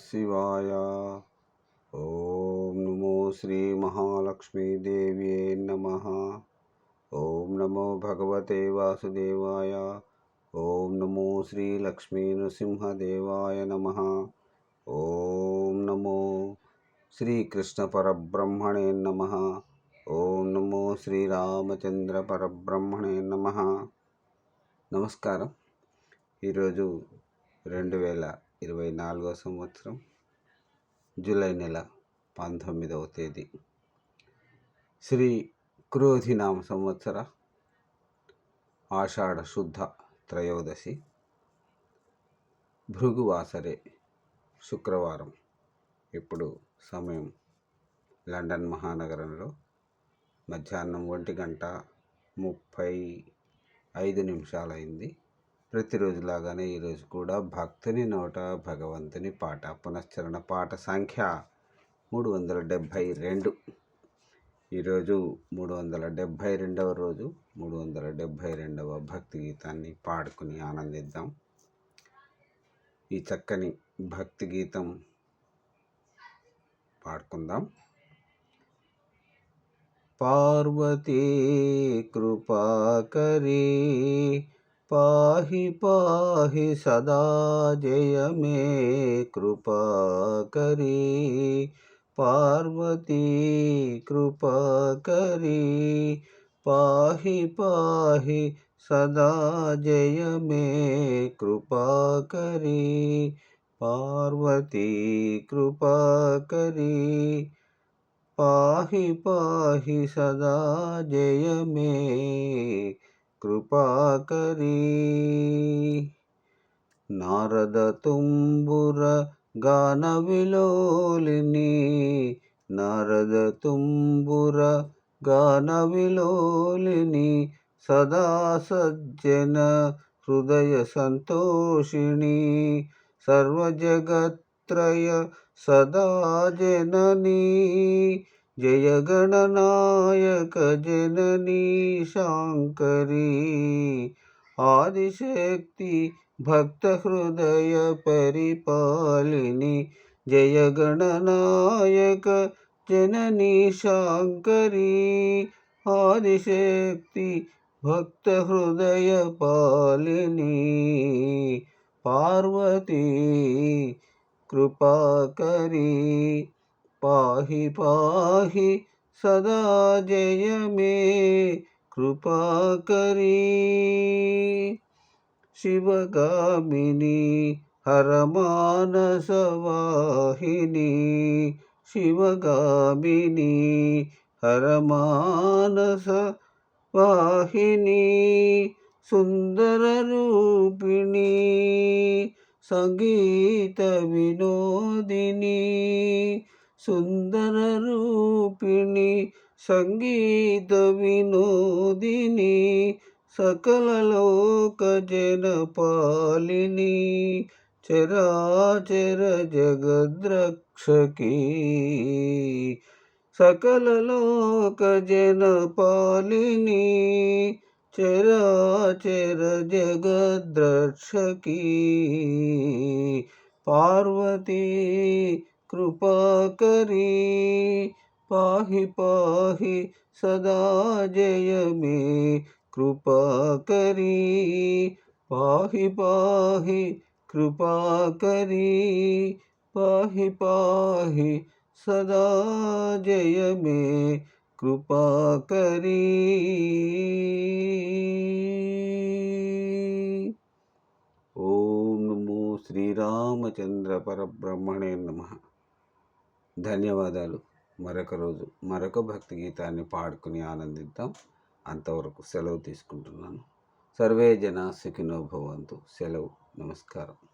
శివాయ ఓం నమో శ్రీ మహాలక్ష్మీదేవ్యే నమ ఓం నమో భగవతే వాసుదేవాయ ఓం నమో శ్రీ లక్ష్మీ నృసింహదేవాయ నమ ఓం నమో శ్రీకృష్ణ పరబ్రహ్మణే నమ ఓం నమో శ్రీరామచంద్ర పరబ్రహ్మణే నమ నమస్కారం ఈరోజు రెండు వేల ఇరవై నాలుగో సంవత్సరం జూలై నెల పంతొమ్మిదవ తేదీ. శ్రీ క్రోధినామ సంవత్సర ఆషాఢ శుద్ధ త్రయోదశి భృగువాసరే శుక్రవారం. ఇప్పుడు సమయం లండన్ మహానగరంలో మధ్యాహ్నం ఒంటి గంట ముప్పై ఐదు నిమిషాలైంది. ప్రతిరోజులాగానే ఈరోజు కూడా భక్తుని నోట భగవంతుని పాట పునశ్చరణ పాట సంఖ్య మూడు వందల డెబ్భై రెండు ఈరోజు మూడు వందల డెబ్భై రెండవ రోజు మూడు వందల డెబ్భై రెండవ భక్తి గీతాన్ని పాడుకుని ఆనందిద్దాం. ఈ చక్కని భక్తి గీతం పాడుకుందాం. పార్వతీ కృపాకరీ పాహి పాహి సదా జయ మే కృపాకరీ పార్వతీ కృపాకరీ పాహి పాహి సదా జయ మే కృపాకరీ పార్వతీ కృపాకరీ పాహి పాహి సదా జయ మే కృపాకరీ నారద తుంబుర గాన విలోలిని నారద తుంబుర గాన విలోలిని సదా సజ్జన హృదయ సంతోషిణి సర్వజగత్రయ సదా జననీ. జయ గణనాయక జననీ శాంకరీ. ఆదిశక్తి భక్త హృదయ పరిపాలిని జయ గణనాయక జననీ శాంకరీ. ఆదిశక్తి భక్త హృదయ పాలిని పార్వతీ కృపాకరీ పాహి పాహి సదా జయ మే కృపాకరీ శివగామిని హరమానసవాహిని శివగామిని హరమానస వాహిని సుందర రూపిణి సంగీత వినోదిని సుందర రూపిణి సంగీత వినోదిని సకల లోక జనపాలిని చరాచర జగద్రక్షకి సకల లోక జనపాలిని చరాచర జగద్రక్షకి పార్వతీ కృపాకరీ పాహి పాహి సదా జయ మే కృపాకరీ పాహి పాహి కృపాకరీ పాహి పాహి సదా జయ మే కృపాకరీ. ఓం నమో శ్రీరామచంద్ర పరబ్రహ్మణే నమ. ధన్యవాదాలు. మరొక రోజు మరొక భక్తి గీతాన్ని పాడుకుని ఆనందిద్దాం. అంతవరకు సెలవు తీసుకుంటున్నాను. సర్వే జన సుఖినో భవంతు. సెలవు. నమస్కారం.